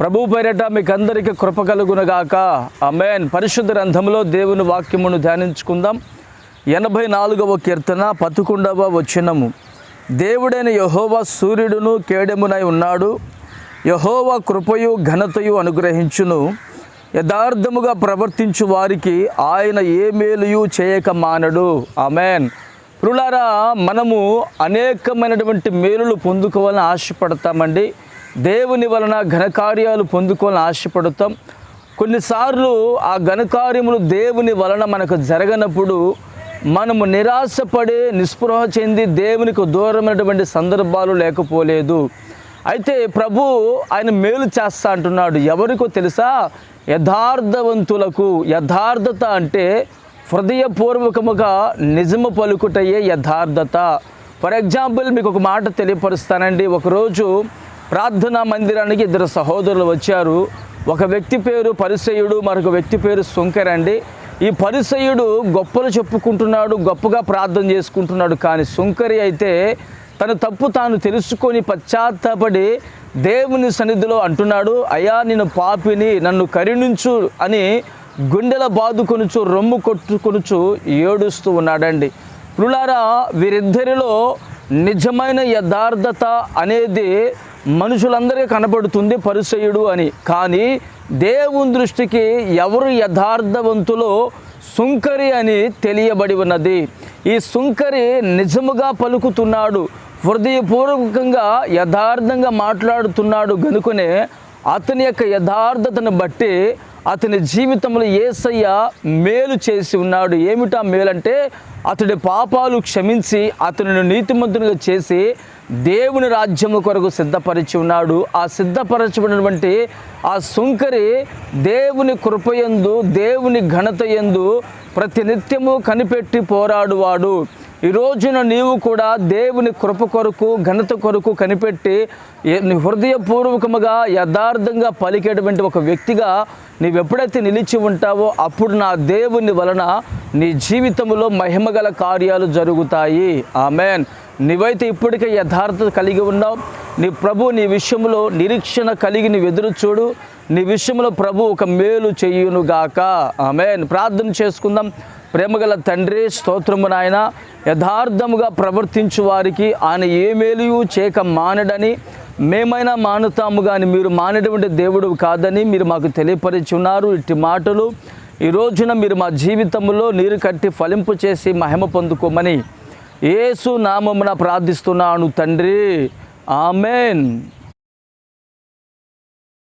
ప్రభు పేరట మీకు అందరికీ కృప కలుగునగాక. అమేన్ పరిశుద్ధ గ్రంథంలో దేవుని వాక్యమును ధ్యానించుకుందాం. ఎనభై నాలుగవ కీర్తన పదకొండవ వచనము. దేవుడైన యహోవ సూర్యుడును కేడెమునై ఉన్నాడు. యహోవ కృపయు ఘనతయు అనుగ్రహించును. యథార్థముగా ప్రవర్తించు వారికి ఆయన ఏ మేలుయు చేయక మానడు. ఆమెన్. పురులారా మనము అనేకమైనటువంటి మేలులు పొందుకోవాలని ఆశపడతామండి. దేవుని వలన ఘనకార్యాలు పొందుకోవాలని ఆశపడతాం. కొన్నిసార్లు ఆ ఘనకార్యములు దేవుని వలన మనకు జరగనప్పుడు మనము నిరాశపడి నిస్పృహ చెంది దేవునికి దూరమైనటువంటి సందర్భాలు లేకపోలేదు. అయితే ప్రభు ఆయన మేలు చేస్తా అంటున్నాడు. ఎవరికో తెలుసా? యథార్థవంతులకు. యథార్థత అంటే హృదయపూర్వకముగా నిజము పలుకుటయ్యే యథార్థత. ఫర్ ఎగ్జాంపుల్ మీకు ఒక మాట తెలియపరుస్తానండి. ఒకరోజు ప్రార్థనా మందిరానికి ఇద్దరు సహోదరులు వచ్చారు. ఒక వ్యక్తి పేరు పరిసయుడు మరొక వ్యక్తి పేరు సుంకర్ అండి. ఈ పరిసయుడు గొప్పలు చెప్పుకుంటున్నాడు గొప్పగా ప్రార్థన చేసుకుంటున్నాడు. కానీ సుంకరి అయితే తన తప్పు తాను తెలుసుకొని పశ్చాత్తాపడి దేవుని సన్నిధిలో అంటున్నాడు అయ్యా నేను పాపిని నన్ను కరుణించు అని గుండెల బాదుకొనుచు రొమ్ము కొట్టుకొనుచు ఏడుస్తూ ఉన్నాడండి. పులారా వీరిద్దరిలో నిజమైన యథార్థత అనేది మనుషులందరికీ కనబడుతుంది పరిసయుడు అని. కానీ దేవుని దృష్టికి ఎవరు యథార్థవంతులో సుంకరి అని తెలియబడి ఉన్నది. ఈ సుంకరి నిజముగా పలుకుతున్నాడు హృదయపూర్వకంగా యథార్థంగా మాట్లాడుతున్నాడు గనుకనే అతని యొక్క యథార్థతను బట్టి అతని జీవితంలో ఏసయ్య మేలు చేసి ఉన్నాడు. ఏమిటా మేలంటే అతడి పాపాలు క్షమించి అతనిని నీతిమంతునిగా చేసి దేవుని రాజ్యము కొరకు సిద్ధపరిచి ఉన్నాడు. ఆ సిద్ధపరచబడినటువంటి ఆ సుంకరి దేవుని కృపయందు దేవుని ఘనత యందు ప్రతినిత్యము కనిపెట్టి పోరాడువాడు. ఈ రోజున నీవు కూడా దేవుని కృప కొరకు ఘనత కొరకు కనిపెట్టి నీ హృదయపూర్వకముగా యథార్థంగా పలికేటువంటి ఒక వ్యక్తిగా నీవు ఎప్పుడైతే నిలిచి ఉంటావో అప్పుడు నా దేవుని వలన నీ జీవితంలో మహిమగల కార్యాలు జరుగుతాయి. ఆమెన్. నీవైతే ఇప్పటికే యథార్థత కలిగి ఉన్నావు. నీ ప్రభు నీ విషయంలో నిరీక్షణ కలిగి నీవు ఎదురు చూడు. నీ విషయంలో ప్రభు ఒక మేలు చేయునుగాక. ఆమెన్. ప్రార్థన చేసుకుందాం. ప్రేమగల తండ్రి స్తోత్రము నాయన యథార్థముగా ప్రవర్తించు వారికి ఆయన ఏ మేలుయు చేయక మానడని మేమైనా మానుతాము కానీ మీరు మానేటువంటి దేవుడు కాదని మీరు మాకు తెలియపరిచి ఉన్నారు ఇట్టి మాటలు ఈ రోజున మీరు మా జీవితంలో నీరు కట్టి ఫలింపు చేసి మహిమ పొందుకోమని ఏసు నామమున ప్రార్థిస్తున్నాను తండ్రి. ఆమెన్.